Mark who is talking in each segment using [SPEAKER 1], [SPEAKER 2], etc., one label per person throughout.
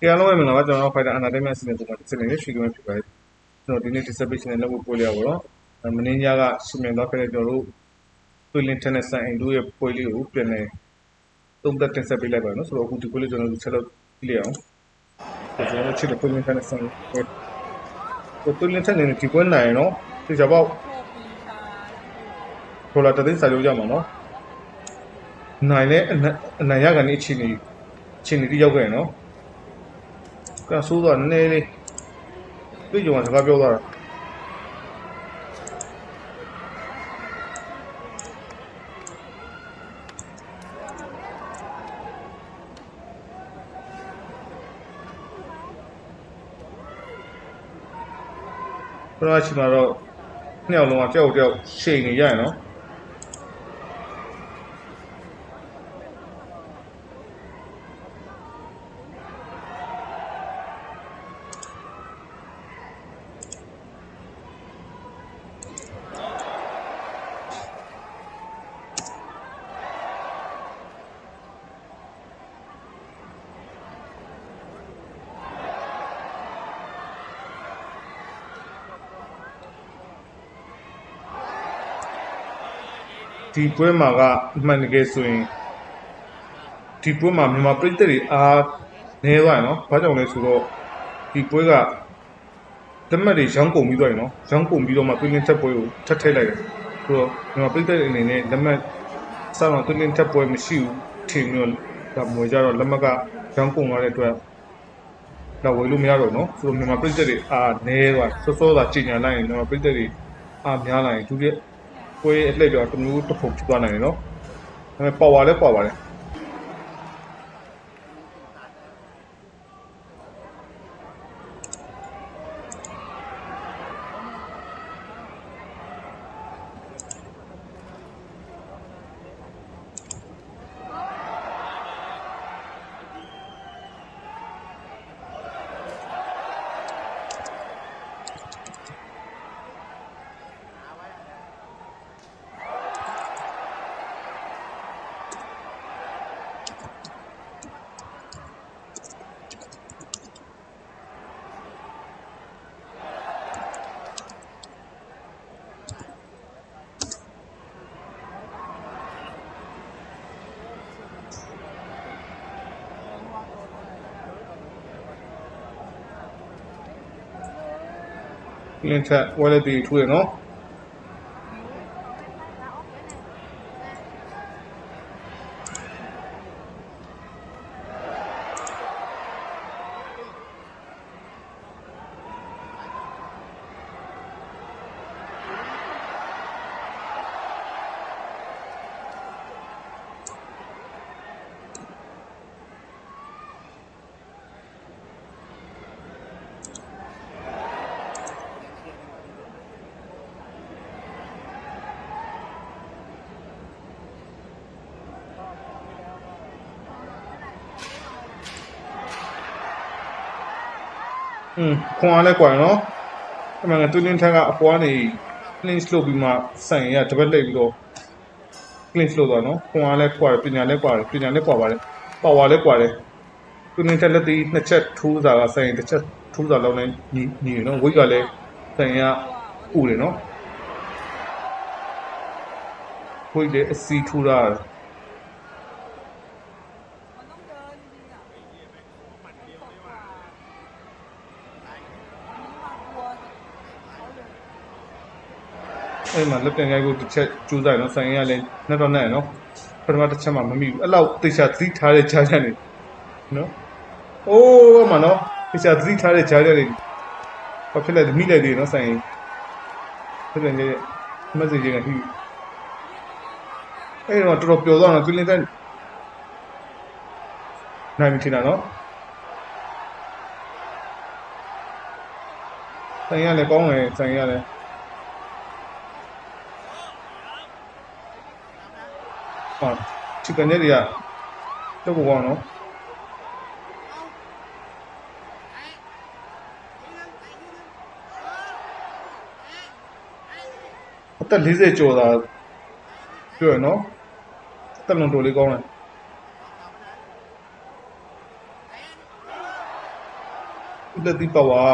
[SPEAKER 1] တရားလုံးပဲမင်္ဂလာပါကျွန်တော်တို့ Fighter Entertainment စီစဉ်ပုံမှန်စီစဉ်နေရွှေကမဲဖြစ်ပါတယ်ကျွန်တော်ဒီနေ့ distribution နဲ့လုပ်ဖို့ပွဲလေးရပါတော့အဲမင်းကြီးကရှင်မြန်သွားခဲ့တဲ့ကျွန်တော်တို့သွေးလင်းထက်နဲ့ဆိုင်အိမ်တို့ရဲ့ပွဲလေးကိုပြန်လဲသုံးသက်တင်ဆက်ပေးလိုက်ပါနော်ဆိုတော့အခုဒီပွဲလေးကျွန်တော်တို့ချက်လို့ကြည့်လိုက်အောင်ကျွန်တော်တို့ချစ်တဲ့သွေးလင်းထက်နဲ့ဆိုင်ပွဲသွေးလင်းထက်နေဒီပွဲနိုင်ရနော်ဒီကြပေါ့ခေါ်လာတသိန်းစာလို့ကြမှာနော်နိုင်လဲအနိုင်ရကနေအချိန်ကြီးအချိန်ကြီးရောက်ခဲ့ရနော် ကဆိုးတော့နည်းနည်းလေးတွေ့ကြုံကစကားပြောသွားတာဘယ်တော့ရှိမှာတော့နှစ်ယောက်လုံးကကြောက်ကြောက်ရှိန်နေရရနော် ဒီပွဲမှာကအမှန်တကယ်ဆိုရင်ဒီပွဲမှာမြန်မာပြည်သက်တွေအားနေသွားရနော်ဘာကြောင့်လဲဆိုတော့ဒီပွဲကလက်မှတ်တွေရောင်းကုန်ပြီးသွားရနော်ရောင်းကုန်ပြီးတော့မှပြည်လင်းထက်ပွဲကိုထပ်ထည့်လိုက်တယ်ဆိုတော့မြန်မာပြည်သက်တွေအနေနဲ့လက်မှတ်စတော့ပြည်လင်းထက်ပွဲမရှိဘူးထင်ပြီးတော့ဒါမွေကြတော့လက်မှတ်ကရောင်းကုန်သွားတဲ့အတွက်တော့ဝယ်လို့မရတော့နော်ဆိုတော့မြန်မာပြည်သက်တွေအားနေသွားစောစောသာချိန်ညာလိုက်ရင်မြန်မာပြည်သက်တွေအားများလာရင်သူရဲ့ ပွဲအလှည့်ပြောတစ်မျိုးတစ်ဖုံဖြစ်သွားနိုင်တယ်နော်ဒါပေမဲ့ပေါ်ပါလဲပေါ်ပါလဲလ င်းထက်ဝဲလ อืมခွန်အားလဲကွာနော်အမှန်ကတူလင်းထက်ကအပွားနေ clean slope ပြီးမှဆိုင်ရတပတ်လိပ်ပြီးတော့ clean slope သွားနော်ခွန်အားလဲကွာပညာလဲကွာပညာလဲကွာပါတယ်ပါဝါလဲကွာတယ်တူလင်းထက်လက်သေးနှစ်ချက်ထိုးစားကဆိုင်တစ်ချက်ထိုးစားလောက်နဲ့ညီညီနော် weight ကလည်းဆိုင်ရဥတယ်နော် weight လည်းအစီထိုးတာ အဲ့မှာလက်တင်ရိုက်ကိုတစ်ချက်ကျူးစားရနော်ဆိုင်ရလည်းနှစ်တော့နဲ့နော်ပထမတစ်ချက်မှမမိဘူးအဲ့လောက်တေချာသတိထားတဲ့ဂျာဂျာနေနော်အိုးမနော်တေချာသတိထားတဲ့ဂျာဂျာနေဘာဖြစ်လဲမိလိုက်သေးနော်ဆိုင်ဖြစ်တယ်လေမက်ဆေ့ချ်ကဟိအဲ့တော့တော်တော်ပျော်သွားတော့သူလင်းတဲ့နိုင်မထင်တာနော်ဆိုင်ရလည်းကောင်းတယ်ဆိုင်ရလည်း ဟာချီကန်ရက်တွေကတော့ဘောကောင်းနော်အသက်40ကျော်တာပြောရနော်အသက်လုံးတော်လေးကောင်းတယ်လက်သီးပါဝါ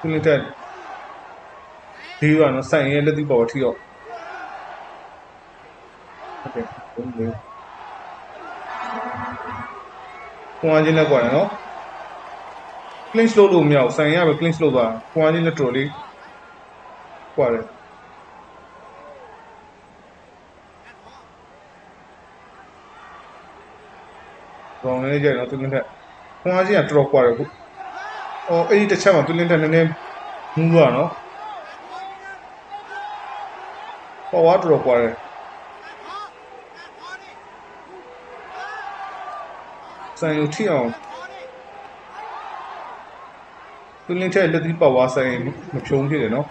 [SPEAKER 1] သူလင်းတက်ဒီကနော်ဆိုင်ရဲ့လက်သီးပါဝါထိတော့ ဟုတ်ကဲ့ဘုံလေးကွန်ချင်းလက်ကွာနော် clinch လုပ်လို့မရဘူးဆိုင်ရပဲ clinch လုပ်သွားကွန်ချင်းလက်တော်လေးကွာတယ်ဘောင်းလေးကြိုက်တော့သူလင်းတက်ကွန်ချင်းကတော်တော်ကွာတယ်ခုအော်အဲ့ဒီတစ်ချက်မှာသူလင်းတက်နည်းနည်းမူးသွားနော်ပေါ်ဝါတော်တော်ကွာတယ် ဆိုင်ကိုထိအောင်သူလင်းချက်လက်သီးပါဝါဆိုင်မဖြုံးဖြစ်တယ်နော်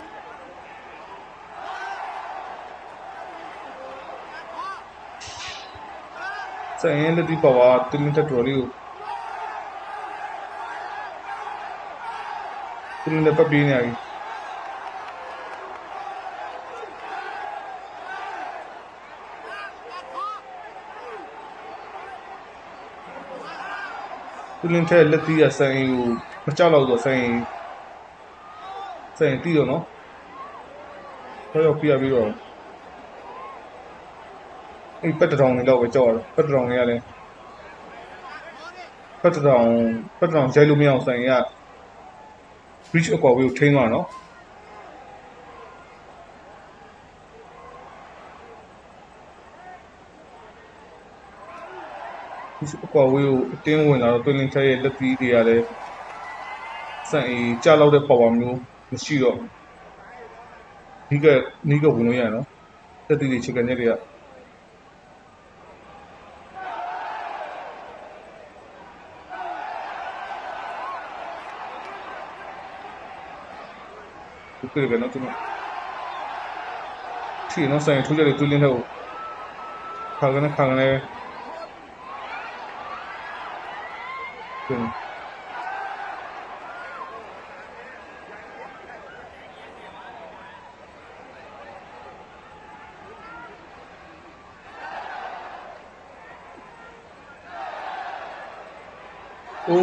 [SPEAKER 1] ဆိုင်ရဲ့လက်သီးပါဝါသူလင်းတက်တော်လေးကိုသူလင်းတက်ပတ်ပြီးနေရပြီ လင်းချက်လက်သီးရဆိုင်ကိုမကြောက်တော့ဆိုဆိုင်ဆိုင်တီးတော့နော်တော့ရောက်ပြရပြီးတော့အဲ့ပက်တရောင်လေးတော့ပဲကြောက်ရတယ်ပက်တရောင်လေးကလည်းပက်တရောင်ပက်တရောင်ရိုက်လို့မရအောင်ဆိုင်က reach အကွာဝေးကိုထိန်းသွားနော် ဒီအကွာဝေးကိုအတင်းဝင်လာတော့တွင်လင်းချက်ရဲ့လက်သီးတွေကလည်းစံအေးကြလောက်တဲ့ power မျိုးမရှိတော့ဒီကနီးကဝင်လို့ရနော်လက်သီးတွေချစ်ကနေတွေကဒီကရကနော်သူနော်ဒီနော်ဆိုင်ထူးကြတယ်တွင်လင်းတဲ့ကိုခါကနေခါကနေ တွင် โอ้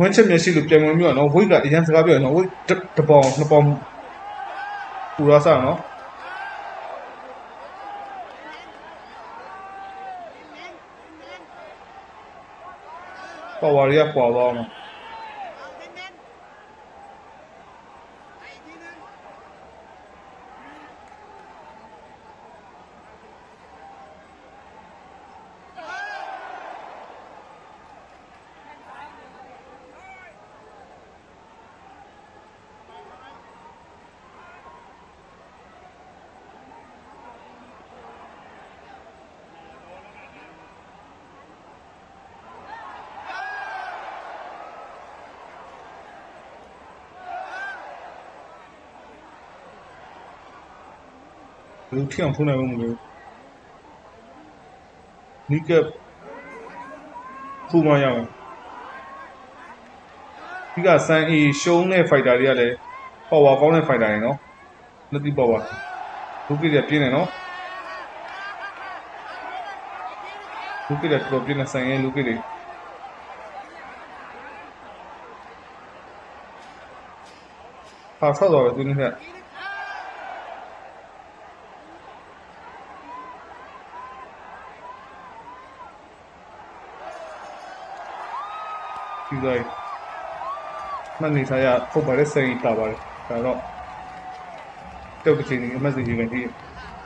[SPEAKER 1] ဝင်းချက်မျက်ရှိလို့ပြန်ဝင်ပြီးတော့နော်ဝိတ်ကအရင်စကားပြောရနော်ဝိတ်တစ်ပေါင်နှစ်ပေါင်ပူရစားနော်ပါဝါရီကပွာသွားအောင် လူထီအောင်ဖုန်းနိုင်မှုမလို့နီးကပ်ဖူမရအောင်ဒီကစန်အီရှုံးတဲ့ fighter တွေကလည်း power ကောင်းတဲ့ fighter တွေနော်လက်တိ power လူကြီးတွေပြင်းနေနော်လူကြီးတွေတော်ပြင်းနေဆိုင်ရဲ့လူကြီးတွေဟာဆောက်တော့သူနေနဲ့ဒီ တိုင်းမှတ်နေစားရပုတ်ပါတဲ့စိတ်တာပါတယ်ဒါတော့တောက်တစ်ချိန်အမှတ်စီယူနေပြီ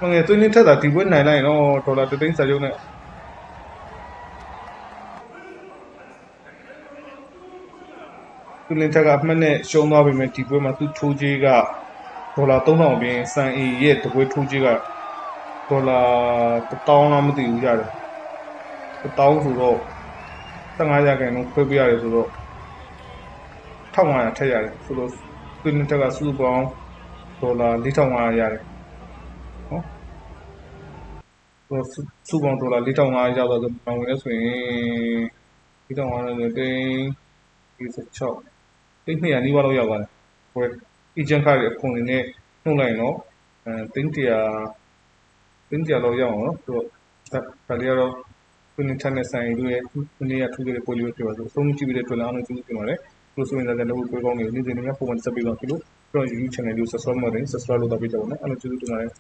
[SPEAKER 1] ငငယ်သွင်းနေထက်တာဒီပွဲနိုင်လိုက်တော့ဒေါ်လာ3သိန်းစာချုပ်နဲ့သူလင်ထက်ကအမှတ်နဲ့ရှုံးသွားပြီမဲ့ဒီပွဲမှာသူထိုးကြီးကဒေါ်လာ3000အပြင်စံအီရဲ့တပွဲထိုးကြီးကဒေါ်လာ1000လားမသိဘူးရတယ်1000ဆိုတော့ 15ရာခိုင်နှုန်းခွဲပေးရတယ်ဆိုတော့1500ထက်ရတယ်ဆိုတော့သူလင်ထက်ကစုစုပေါင်းဒေါ်လာ4500ရတယ်နော်ဆိုတော့စုပေါင်းဒေါ်လာ4500ရောက်တော့ပေါင်ဝင်လဲဆိုရင်4500နဲ့တိန်း36တိန်း200နီးပါးလောက်ရောက်သွားတယ်ဟို agent card ရဲ့အခွန်တွေနဲ့နှုတ်လိုက်ရင်တော့အဲတိန်း100တိန်း100လောက်ရောက်အောင်နော်ဆိုတော့ဒါလေးကတော့ သူနေချက်နဲ့ဆိုင်တို့ရဲ့ဒီနေ့ကထူးခဲ့တဲ့ပေါ်လီပဲ ဖြစ်ပါဆိုအဆုံးကြည့်ပြီးတဲ့အတွက်လည်း အားလုံးကျေးဇူးတင်ပါတယ်လို့ဆိုရင်လည်းလည်းပွဲကောင်းနေနေ့စဉ်နေ့ကပုံမှန်စပ်ပြီးတော့ဖြစ်လို့ပြီးတော့ YouTube channel လေးကို subscribe လုပ်တယ် subscribe လုပ်တော့ပြကြပါဦးနော် အားလုံး ကျေးဇူးတင်ပါတယ်